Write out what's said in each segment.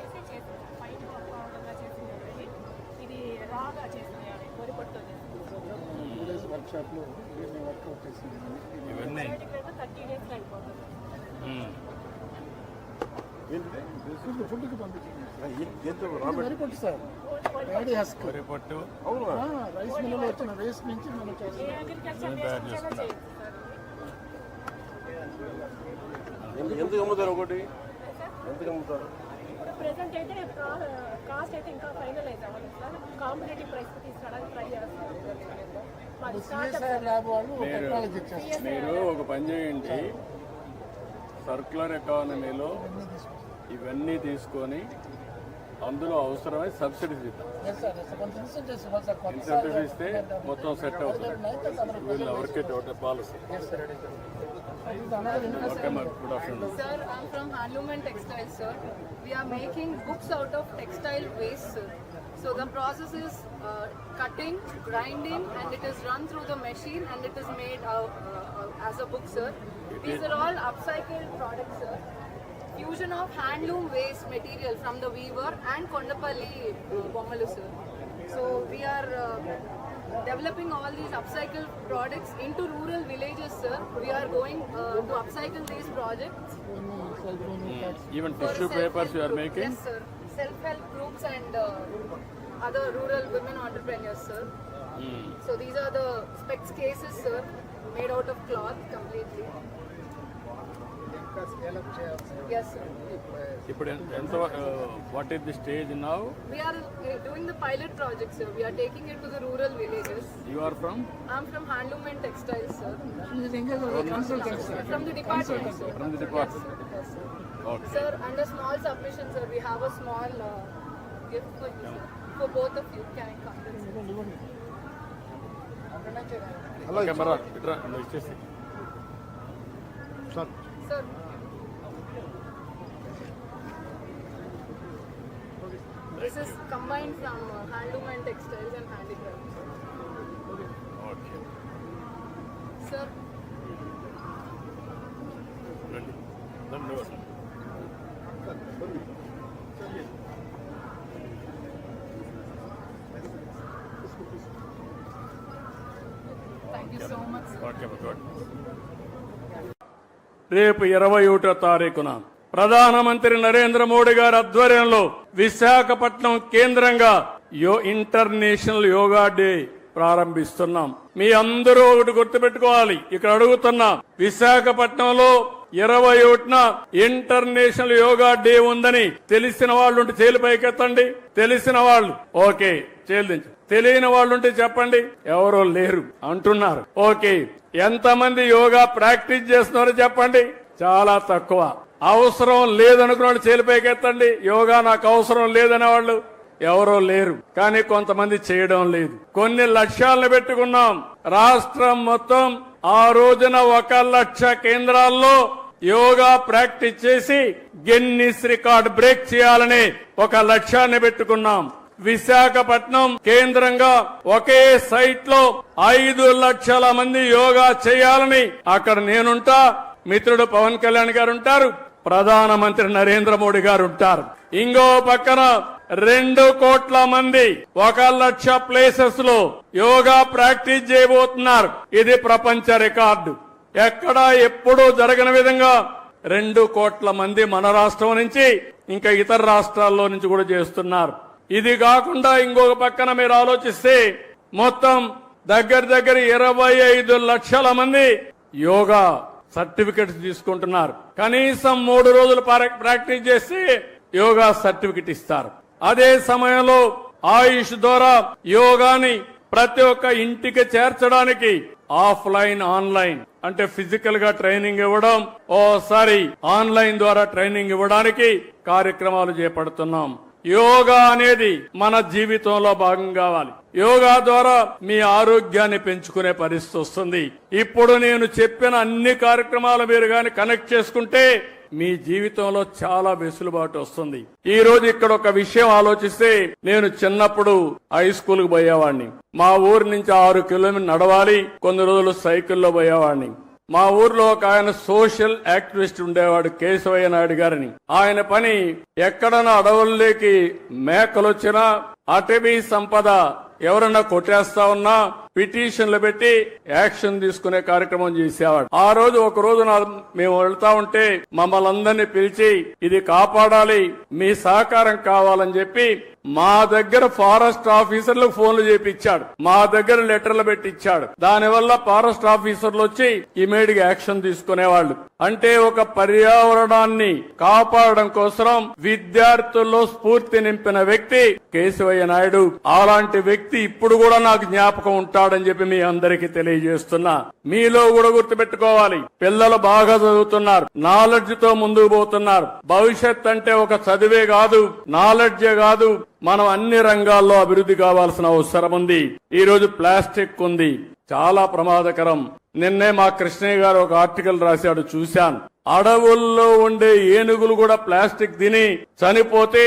చేసి చేసింది. ఫైన్ పౌడర్గా చేసింది ఒకటి. ఇది రాగా చేసింది చేసింది. వర్కౌట్ చేసింది. థర్టీ డేస్లో అయిపోతుంది. ఫుడ్కి పంపించింది సార్. హస్క్ పొట్టు. రైస్ మిల్లులో వచ్చిన వేస్ట్ నుంచి మనం ఎంత అమ్ముతారు ఒకటి? ఎంత అమ్ముతారు? ప్రెసెంట్ అయితే కాస్ట్ అయితే ఇంకా ఫైనలైజ్ అవ్వలేదు సార్ కాంపిటేటివ్ ప్రైస్ తీసుకురావడానికి ట్రై చేస్తాం మీరు ఒక పని చేయండి. సర్క్యులర్ ఎకానమీలో ఇవన్నీ తీసుకొని అందులో అవసరమై సబ్సిడీస్ ఇద్దాం ఇన్సెంటివ్ ఇస్తే మొత్తం సెట్ అవుతుంది. వీళ్ళు work out policy. Sir, I'm from Handloom and Textiles, sir. We are making books out of textile waste, sir. So the process is uh, cutting, grinding, and it is run through the machine and it is made out, uh, as a book, sir. These are all upcycled products, sir. Fusion of handloom waste material from the weaver and Kondapalli uh, sir. So we are uh, developing all these upcycle products into rural villages, sir. We are going uh, to upcycle these projects. Mm. Even tissue papers you are making? Yes, sir. Self-help groups and uh, other rural women entrepreneurs, sir. Mm. So these are the specs cases, sir, made out of cloth completely. ఇప్పుడు ఎంత- what is the stage now We are uh, doing the pilot project, sir. We are taking it to the rural villages. You are from from Handloom and Textiles, sir. Consultant sir From the department, sir. From the department. Okay Sir, under small submission, sir, we have a small uh, gift for you, sir. For both of you, can I come? Okay మరా ఇట్రా ఇచ్చేసి sir this is combined from handloom and textiles and handicrafts. రేపు ఇరవై ఒకటో తారీఖున ప్రధానమంత్రి నరేంద్ర మోడీ గారి ఆధ్వర్యంలో విశాఖపట్నం కేంద్రంగా యో ఇంటర్నేషనల్ యోగా డే ప్రారంభిస్తున్నాం. మీ అందరూ ఒకటి గుర్తుపెట్టుకోవాలి. ఇక్కడ అడుగుతున్నా విశాఖపట్నంలో ఇరవై ఒకటిన ఇంటర్నేషనల్ యోగా డే ఉందని తెలిసిన వాళ్ళు ఉంటే చేలు పైకెత్తండి. తెలిసిన వాళ్ళు ఓకే చేలించు తెలియని వాళ్ళు ఉంటే చెప్పండి. ఎవరో లేరు అంటున్నారు. ఓకే ఎంతమంది యోగా ప్రాక్టీస్ చేస్తున్నారో చెప్పండి. చాలా తక్కువ. అవసరం లేదనుకున్న వాళ్ళు చేలు యోగా నాకు అవసరం లేదనే వాళ్ళు ఎవరో లేరు. కానీ కొంతమంది చేయడం లేదు. కొన్ని లక్ష్యాలను పెట్టుకున్నాం. రాష్ట్రం మొత్తం ఆ రోజున ఒక లక్ష కేంద్రాల్లో యోగా ప్రాక్టీస్ చేసి గిన్నిస్ రికార్డ్ బ్రేక్ చేయాలని ఒక లక్ష్యాన్ని పెట్టుకున్నాం. విశాఖపట్నం కేంద్రంగా ఒకే సైట్లో ఐదు లక్షల మంది యోగా చేయాలని అక్కడ నేనుంటా. మిత్రుడు పవన్ కళ్యాణ్ గారు ఉంటారు ప్రధానమంత్రి నరేంద్ర మోడీ గారు ఉంటారు ఇంకో పక్కన రెండు కోట్ల మంది ఒక లక్ష ప్లేసెస్లో యోగా ప్రాక్టీస్ చేయబోతున్నారు. ఇది ప్రపంచ రికార్డు. ఎక్కడా ఎప్పుడూ జరగని విధంగా రెండు కోట్ల మంది మన రాష్ట్రం నుంచి ఇంకా ఇతర రాష్ట్రాల్లో నుంచి కూడా చేస్తున్నారు. ఇది కాకుండా ఇంకొక పక్కన మీరు ఆలోచిస్తే మొత్తం దగ్గర దగ్గర ఇరవై ఐదు లక్షల మంది యోగా సర్టిఫికెట్స్ తీసుకుంటున్నారు. కనీసం మూడు రోజులు ప్రాక్టీస్ చేసి యోగా సర్టిఫికెట్ ఇస్తారు. అదే సమయంలో ఆయుష్ ద్వారా యోగాని ప్రతి ఒక్క ఇంటికి చేర్చడానికి ఆఫ్లైన్ ఆన్లైన్ అంటే ఫిజికల్గా ట్రైనింగ్ ఇవ్వడం ఓసారి ఆన్లైన్ ద్వారా ట్రైనింగ్ ఇవ్వడానికి కార్యక్రమాలు చేపడుతున్నాం. యోగా అనేది మన జీవితంలో భాగం కావాలి. యోగా ద్వారా మీ ఆరోగ్యాన్ని పెంచుకునే పరిస్థితి వస్తుంది. ఇప్పుడు నేను చెప్పిన అన్ని కార్యక్రమాలు మీరు గాని కనెక్ట్ చేసుకుంటే మీ జీవితంలో చాలా వెసులుబాటు వస్తుంది. ఈ రోజు ఇక్కడ ఒక విషయం ఆలోచిస్తే నేను చిన్నప్పుడు హై స్కూల్కు పోయేవాడిని. మా ఊరి నుంచి ఆరు కిలోమీటర్ నడవాలి. కొన్ని రోజులు సైకిల్లో పోయేవాడిని. మా ఊర్లో ఒక ఆయన సోషల్ యాక్టివిస్ట్ ఉండేవాడు కేశవయ్య నాయుడు గారిని. ఆయన పని ఎక్కడన్నా అడవుల్లోకి మేకలు వచ్చినా అటవీ సంపద ఎవరన్నా కొట్టేస్తా ఉన్నా పిటిషన్లు పెట్టి యాక్షన్ తీసుకునే కార్యక్రమం చేసేవాడు. ఆ రోజు ఒక రోజు మేము వెళ్తా ఉంటే మమ్మల్ని అందరినీ పిలిచి ఇది కాపాడాలి మీ సహకారం కావాలని చెప్పి మా దగ్గర ఫారెస్ట్ ఆఫీసర్లు ఫోన్లు చేపించాడు మా దగ్గర లెటర్లు పెట్టించాడు దానివల్ల ఫారెస్ట్ ఆఫీసర్లు వచ్చి ఇమీడియట్గా యాక్షన్ తీసుకునేవాళ్ళు. అంటే ఒక పర్యావరణాన్ని కాపాడడం కోసం విద్యార్థుల్లో స్ఫూర్తి నింపిన వ్యక్తి కేశవయ్య నాయుడు. అలాంటి వ్యక్తి ఇప్పుడు కూడా నాకు జ్ఞాపకం ఉంటాడు. ఉంటాడని చెప్పి మీ అందరికీ తెలియజేస్తున్నా. మీలో కూడా గుర్తుపెట్టుకోవాలి. పిల్లలు బాగా చదువుతున్నారు. నాలెడ్జ్తో ముందుకు పోతున్నారు. భవిష్యత్ అంటే ఒక చదివే కాదు నాలెడ్జే కాదు. మనం అన్ని రంగాల్లో అభివృద్ధి కావాల్సిన అవసరం ఉంది. ఈ రోజు ప్లాస్టిక్ ఉంది. చాలా ప్రమాదకరం. నిన్నే మా కృష్ణయ్య గారు ఒక ఆర్టికల్ రాశాడు చూశాను. అడవుల్లో ఉండే ఏనుగులు కూడా ప్లాస్టిక్ తిని చనిపోతే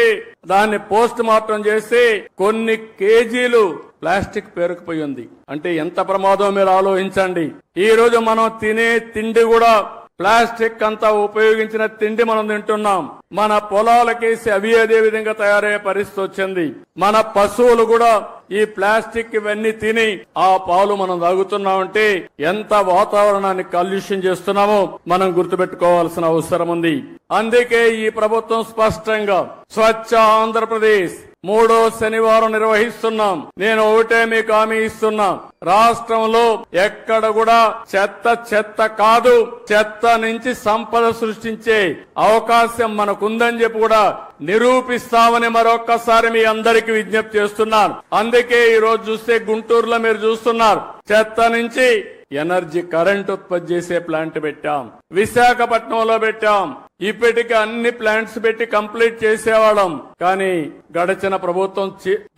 దాన్ని పోస్ట్ మార్టం చేసి కొన్ని కేజీలు ప్లాస్టిక్ పేరుకుపోయి ఉంది. అంటే ఎంత ప్రమాదం మీరు ఆలోచించండి. ఈ రోజు మనం తినే తిండి కూడా ప్లాస్టిక్ అంతా ఉపయోగించిన తిండి మనం తింటున్నాం. మన పొలాలకేసి అవి అదే విధంగా తయారయ్యే పరిస్థితి వచ్చింది. మన పశువులు కూడా ఈ ప్లాస్టిక్ ఇవన్నీ తిని ఆ పాలు మనం తాగుతున్నామంటే ఎంత వాతావరణాన్ని కాలుష్యం చేస్తున్నామో మనం గుర్తుపెట్టుకోవాల్సిన అవసరం ఉంది. అందుకే ఈ ప్రభుత్వం స్పష్టంగా స్వచ్ఛ ఆంధ్రప్రదేశ్ మూడో శనివారం నిర్వహిస్తున్నాం. నేను ఒకటే మీకు హామీ ఇస్తున్నా. రాష్ట్రంలో ఎక్కడ కూడా చెత్త చెత్త కాదు. చెత్త నుంచి సంపద సృష్టించే అవకాశం మనకుందని చెప్పి కూడా నిరూపిస్తామని మరొక్కసారి మీ అందరికి విజ్ఞప్తి చేస్తున్నాను. అందుకే ఈ రోజు చూస్తే గుంటూరులో మీరు చూస్తున్నారు. చెత్త నుంచి ఎనర్జీ కరెంట్ ఉత్పత్తి చేసే ప్లాంట్ పెట్టాం. విశాఖపట్నంలో పెట్టాం. ఇప్పటికీ అన్ని ప్లాంట్స్ పెట్టి కంప్లీట్ చేసేవాళ్ళం. కానీ గడిచిన ప్రభుత్వం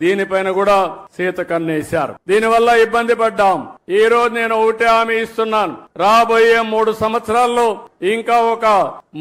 దీనిపైన కూడా సీత కన్నేశారు. దీనివల్ల ఇబ్బంది పడ్డాం. ఈ రోజు నేను ఒకటే హామీ ఇస్తున్నాను. రాబోయే మూడు సంవత్సరాల్లో ఇంకా ఒక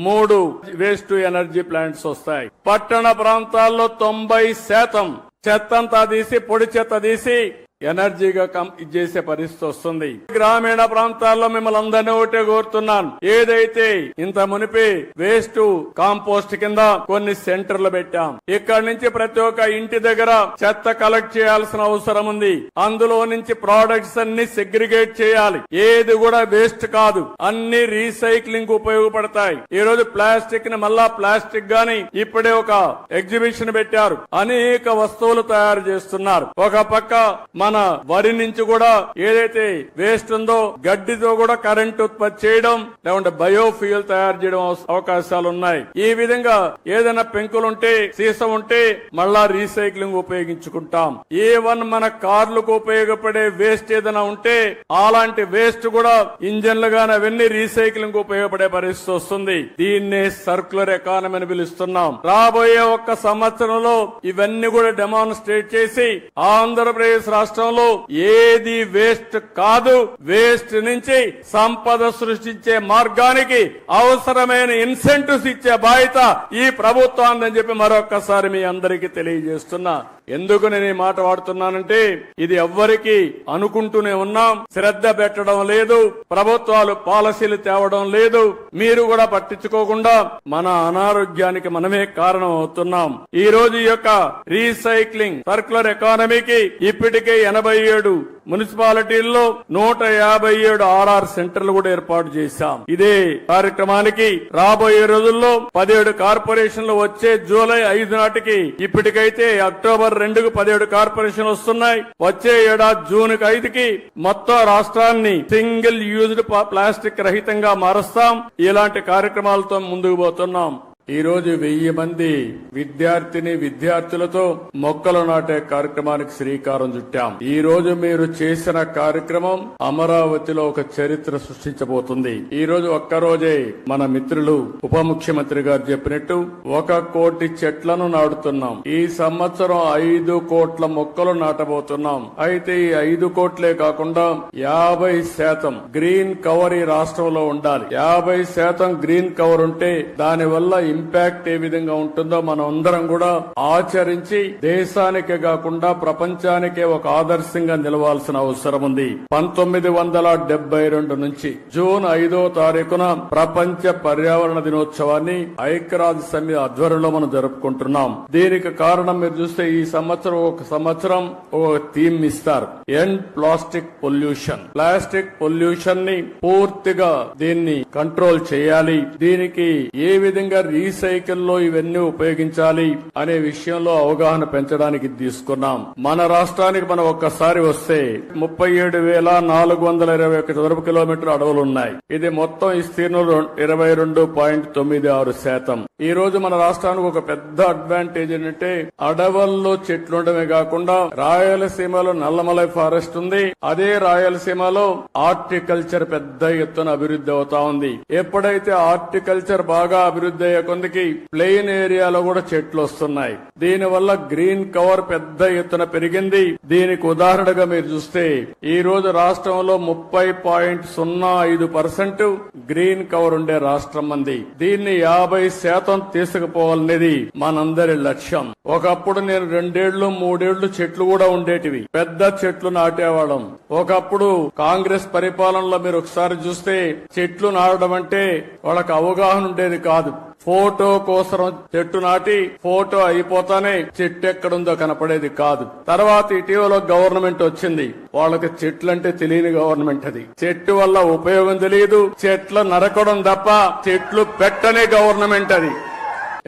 మూడు వేస్ట్ ఎనర్జీ ప్లాంట్స్ వస్తాయి. పట్టణ ప్రాంతాల్లో తొంభై శాతం చెత్తంతా తీసి పొడి చెత్త తీసి ఎనర్జీగా కం చేసే పరిస్థితి వస్తుంది. గ్రామీణ ప్రాంతాల్లో మిమ్మల్ని అందరినీ ఒకటే కోరుతున్నాను. ఏదైతే ఇంత మునిపి వేస్ట్ కాంపోస్ట్ కింద కొన్ని సెంటర్లు పెట్టాం. ఇక్కడ నుంచి ప్రతి ఒక్క ఇంటి దగ్గర చెత్త కలెక్ట్ చేయాల్సిన అవసరం ఉంది. అందులో నుంచి ప్రోడక్ట్స్ అన్ని సెగ్రిగేట్ చేయాలి. ఏది కూడా వేస్ట్ కాదు. అన్ని రీసైక్లింగ్ ఉపయోగపడతాయి. ఈ రోజు ప్లాస్టిక్ని మళ్ళా ప్లాస్టిక్ గాని ఇప్పుడే ఒక ఎగ్జిబిషన్ పెట్టారు. అనేక వస్తువులు తయారు చేస్తున్నారు. ఒక పక్క మన వరి నుంచి కూడా ఏదైతే వేస్ట్ ఉందో గడ్డితో కూడా కరెంట్ ఉత్పత్తి చేయడం లేకుంటే బయోఫ్యూయల్ తయారు చేయడం అవకాశాలు ఉన్నాయి ఈ విధంగా ఏదైనా పెంకులుంటే సీసం ఉంటే మళ్ళా రీసైక్లింగ్ ఉపయోగించుకుంటాం. ఏ వన్ మన కార్లకు ఉపయోగపడే వేస్ట్ ఏదైనా ఉంటే అలాంటి వేస్ట్ కూడా ఇంజన్లు గాని అవన్నీ రీసైక్లింగ్ ఉపయోగపడే పరిస్థితి వస్తుంది. దీన్నే సర్క్యులర్ ఎకానమీ అని పిలుస్తున్నాం. రాబోయే ఒక్క సంవత్సరంలో ఇవన్నీ కూడా డెమాన్స్ట్రేట్ చేసి ఆంధ్రప్రదేశ్ రాష్ట్రంలో ఏది వేస్ట్ కాదు. వేస్ట్ నుంచి సంపద సృష్టించే మార్గానికి అవసరమైన ఇన్సెంటివ్స్ ఇచ్చే బాధ్యత ఈ ప్రభుత్వాన్ని చెప్పి మరొక్కసారి మీ అందరికీ తెలియజేస్తున్నా. ఎందుకు నేను ఈ మాట వాడుతున్నానంటే ఇది ఎవ్వరికి అనుకుంటూనే ఉన్నాం. శ్రద్ధ పెట్టడం లేదు. ప్రభుత్వాలు పాలసీలు తేవడం లేదు. మీరు కూడా పట్టించుకోకుండా మన అనారోగ్యానికి మనమే కారణం అవుతున్నాం ఈ రోజు యొక్క రీసైక్లింగ్ సర్క్యులర్ ఎకానమీకి ఇప్పటికే ఎనభై ఏడు మున్సిపాలిటీల్లో నూట యాభై ఏడు ఆర్ఆర్ సెంటర్లు కూడా ఏర్పాటు చేశాం. ఇదే కార్యక్రమానికి రాబోయే రోజుల్లో పదిహేడు కార్పొరేషన్లు వచ్చే జూలై ఐదు నాటికి ఇప్పటికైతే అక్టోబర్ రెండుకు పదిహేడు కార్పొరేషన్లు వస్తున్నాయి. వచ్చే ఏడాది జూన్ ఐదుకి మొత్తం రాష్ట్రాన్ని సింగిల్ యూజ్డ్ ప్లాస్టిక్ రహితంగా మారుస్తాం. ఇలాంటి కార్యక్రమాలతో ముందుకు పోతున్నాం. ఈరోజు వెయ్యి మంది విద్యార్థిని విద్యార్థులతో మొక్కలు నాటే కార్యక్రమానికి శ్రీకారం చుట్టాం. ఈ రోజు మీరు చేసిన కార్యక్రమం అమరావతిలో ఒక చరిత్ర సృష్టించబోతుంది. ఈ రోజు ఒక్కరోజే మన మిత్రులు ఉప ముఖ్యమంత్రి గారు చెప్పినట్టు ఒక కోటి చెట్లను నాటుతున్నాం. ఈ సంవత్సరం ఐదు కోట్ల మొక్కలు నాటబోతున్నాం. అయితే ఈ ఐదు కోట్లే కాకుండా యాభై శాతం గ్రీన్ కవర్ ఈ రాష్ట్రంలో ఉండాలి. యాభై శాతం గ్రీన్ కవర్ ఉంటే దానివల్ల ఇంపాక్ట్ ఏ విధంగా ఉంటుందో మనం అందరం కూడా ఆచరించి దేశానికే కాకుండా ప్రపంచానికే ఒక ఆదర్శంగా నిలవాల్సిన అవసరం ఉంది. పంతొమ్మిది వందల డెబ్బై రెండు నుంచి జూన్ ఐదో తారీఖున ప్రపంచ పర్యావరణ దినోత్సవాన్ని ఐక్యరాజ్య సమితి ఆధ్వర్యంలో మనం జరుపుకుంటున్నాం. దీనికి కారణం మీరు చూస్తే ఈ సంవత్సరం ఒక సంవత్సరం ఒక థీమ్ ఇస్తారు. End plastic pollution. ప్లాస్టిక్ పొల్యూషన్ని పూర్తిగా దీన్ని కంట్రోల్ చేయాలి. దీనికి ఏ విధంగా రీ లో ఇవన్నీ ఉపయోగించాలి అనే విషయంలో అవగాహన పెంచడానికి తీసుకున్నాం. మన రాష్ట్రానికి మనం ఒక్కసారి వస్తే ముప్పై ఏడు వేల నాలుగు వందల ఇరవై ఒక చదరపు కిలోమీటర్ అడవులు ఉన్నాయి ఇది మొత్తం విస్తీర్ణం ఇరవై రెండు పాయింట్ తొమ్మిది ఆరు శాతం. ఈ రోజు మన రాష్ట్రానికి ఒక పెద్ద అడ్వాంటేజ్ ఏంటంటే అడవుల్లో చెట్లు ఉండడమే కాకుండా రాయలసీమలో నల్లమలై ఫారెస్ట్ ఉంది. అదే రాయలసీమలో ఆర్టికల్చర్ పెద్ద ఎత్తున అభివృద్ధి అవుతా ఉంది. ఎప్పుడైతే ఆర్టికల్చర్ బాగా అభివృద్ధి అయ్యే కొందికి ప్లెయిన్ ఏరియాలో కూడా చెట్లు వస్తున్నాయి. దీని వల్ల గ్రీన్ కవర్ పెద్ద ఎత్తున పెరిగింది. దీనికి ఉదాహరణగా మీరు చూస్తే ఈ రోజు రాష్ట్రంలో ముప్పై పాయింట్ సున్నా ఐదు పర్సెంట్ గ్రీన్ కవర్ ఉండే రాష్ట్రం మంది దీన్ని యాభై శాతం తీసుకుపోవాలనేది మనందరి లక్ష్యం. ఒకప్పుడు నేను రెండేళ్ళు మూడేళ్ళు చెట్లు కూడా ఉండేటివి. పెద్ద చెట్లు నాటేవాళ్ళం. ఒకప్పుడు కాంగ్రెస్ పరిపాలనలో మీరు ఒకసారి చూస్తే చెట్లు నాటడం అంటే వాళ్ళకి అవగాహన ఉండేది కాదు. ఫోటో కోసం చెట్టు నాటి ఫోటో అయిపోతానే చెట్టు ఎక్కడుందో కనపడేది కాదు. తర్వాత ఇటీవల గవర్నమెంట్ వచ్చింది. వాళ్ళకి చెట్లంటే తెలియని గవర్నమెంట్ అది. చెట్టు వల్ల ఉపయోగం తెలియదు. చెట్లు నరకడం తప్ప చెట్లు పెట్టనే గవర్నమెంట్ అది.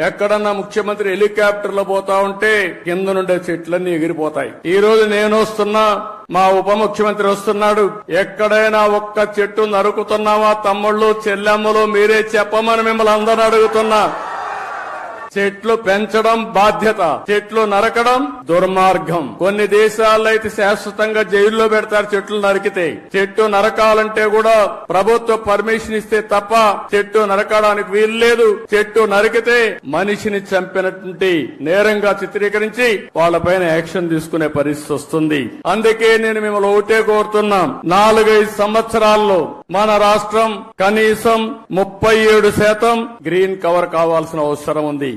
ఎక్కడన్నా ముఖ్యమంత్రి హెలికాప్టర్లో పోతా ఉంటే కింద నుండే చెట్లన్నీ ఎగిరిపోతాయి. ఈ రోజు నేను వస్తున్నా మా ఉప ముఖ్యమంత్రి వస్తున్నాడు. ఎక్కడైనా ఒక్క చెట్టు నరుకుతున్నావా తమ్ముళ్ళు చెల్లెమ్మలు మీరే చెప్పమని మిమ్మల్ని అందరూ అడుగుతున్నా. చెట్లు పెంచడం బాధ్యత చెట్లు నరకడం దుర్మార్గం. కొన్ని దేశాల్లో అయితే శాశ్వతంగా జైల్లో పెడతారు చెట్లు నరికితే. చెట్టు నరకాలంటే కూడా ప్రభుత్వ పర్మిషన్ ఇస్తే తప్ప చెట్టు నరకడానికి వీలు లేదు చెట్టు నరికితే మనిషిని చంపినటువంటి నేరంగా చిత్రీకరించి వాళ్ళపైన యాక్షన్ తీసుకునే పరిస్థితి వస్తుంది. అందుకే నేను మిమ్మల్ని ఒకటే కోరుతున్నాం. నాలుగైదు సంవత్సరాల్లో మన రాష్ట్రం కనీసం ముప్పై ఏడు శాతం గ్రీన్ కవర్ కావాల్సిన అవసరం ఉంది.